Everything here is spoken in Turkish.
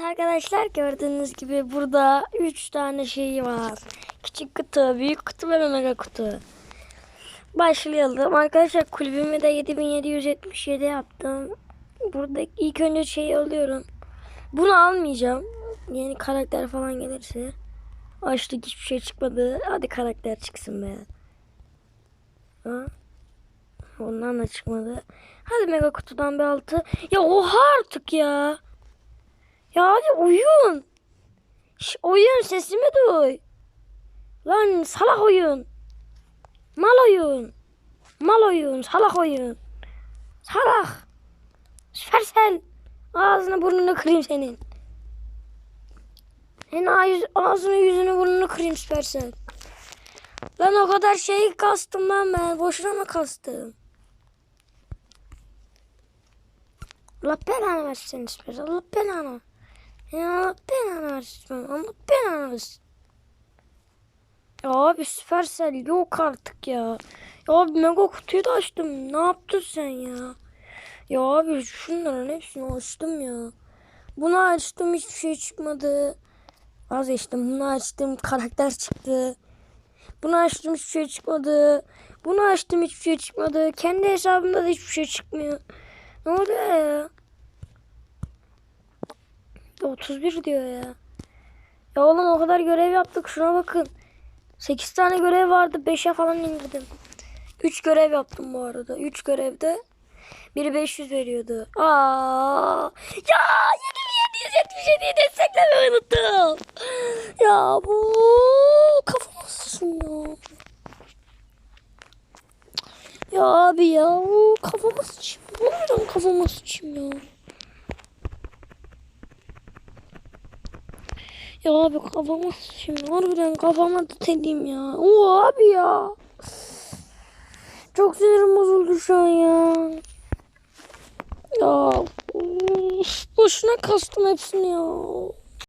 Evet arkadaşlar gördüğünüz gibi burada 3 tane şey var. Küçük kutu, büyük kutu ve mega kutu. Başlayalım. Arkadaşlar kulübümü de 7777 yaptım. Burada ilk önce şeyi alıyorum. Bunu almayacağım. Yeni karakter falan gelirse. Açtık hiçbir şey çıkmadı. Hadi karakter çıksın be. Ha? Ondan da çıkmadı. Hadi mega kutudan bir altı. Ya oha artık ya. Ya hadi oyun. Şş, oyun sesimi duy. Lan salak oyun. Mal oyun. Mal oyun. Salak oyun. Salak. Süpersel. Ağzını burnunu kırayım senin. Senin ağzını yüzünü burnunu kırayım Süpersel. Lan o kadar şey kastım lan ben. Boşuna mı kastım? Allah belanı versin Süpersel. Allah belanı. Ya belanı versin. Allah belanı versin. Ya abi Süpersel yok artık ya. Ya abi mega kutuyu da açtım. Ne yaptın sen ya? Ya abi şunların hepsini açtım ya. Bunu açtım hiçbir şey çıkmadı. Vazgeçtim. Bunu açtım karakter çıktı. Bunu açtım hiçbir şey çıkmadı. Bunu açtım hiçbir şey çıkmadı. Kendi hesabımda da hiçbir şey çıkmıyor. Ne oluyor ya? 31 diyor ya. Ya oğlum o kadar görev yaptık şuna bakın. 8 tane görev vardı 5'e falan indirdim. 3 görev yaptım bu arada. 3 görevde biri 500 veriyordu. Aa! Ya 7777'yi desteklemeyi unuttum. Ya bu sıçın ya. Ya abi ya kafama sıçayım. Harbiden kafama sıçayım ya. Ya abi kafama sıçayım. Harbiden kafama tüteleyim ya. Oo abi ya. Çok sinirim bozuldu şu an ya. Ya boşuna kastım hepsini ya.